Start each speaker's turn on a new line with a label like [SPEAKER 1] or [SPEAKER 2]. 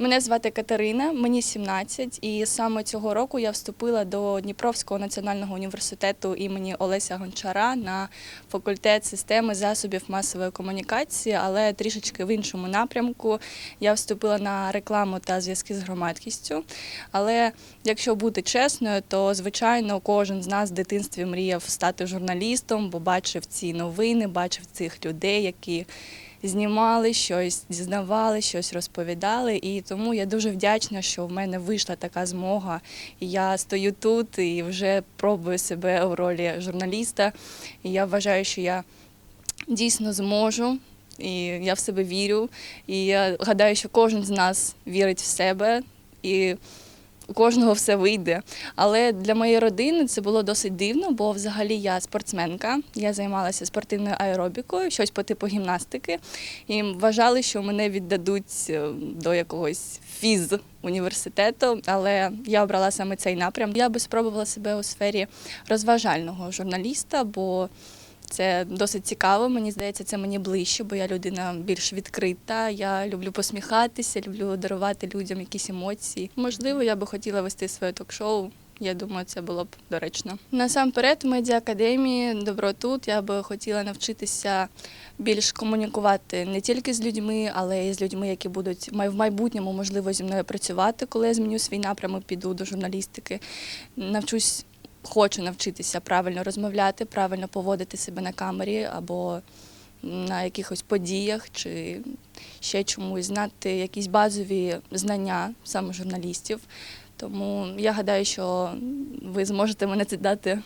[SPEAKER 1] Мене звати Катерина, мені 17, і саме цього року я вступила до Дніпровського національного університету імені Олеся Гончара на факультет системи засобів масової комунікації, але трішечки в іншому напрямку. Я вступила на рекламу та зв'язки з громадськістю. Але якщо бути чесною, то звичайно кожен з нас в дитинстві мріяв стати журналістом, бо бачив ці новини, бачив цих людей, які знімали щось, дізнавали, щось розповідали. І тому я дуже вдячна, що в мене вийшла така змога. Я стою тут і вже пробую себе у ролі журналіста. І я вважаю, що я дійсно зможу. І я в себе вірю. І я гадаю, що кожен з нас вірить в себе. І у кожного все вийде. Але для моєї родини це було досить дивно, бо взагалі я спортсменка. Я займалася спортивною аеробікою, щось по типу гімнастики. І вважали, що мене віддадуть е, до якогось фіз університету, але я обрала саме цей напрям. Я би спробувала себе у сфері розважального журналіста, бо це досить цікаво. Мені здається, це мені ближче, бо я людина більш відкрита. Я люблю посміхатися, люблю дарувати людям якісь емоції. Можливо, я би хотіла вести своє ток-шоу. Я думаю, це було б доречно. Насамперед, в медіаакадемії добро тут я би хотіла навчитися більш комунікувати не тільки з людьми, але й з людьми, які будуть в майбутньому можливо зі мною працювати, коли я зміню свій напрямок, піду до журналістики. Навчусь, хочу навчитися правильно розмовляти, правильно поводити себе на камері або на якихось подіях чи ще чомусь знати якісь базові знання саме журналістів. Тому я гадаю, що ви зможете мене це дати.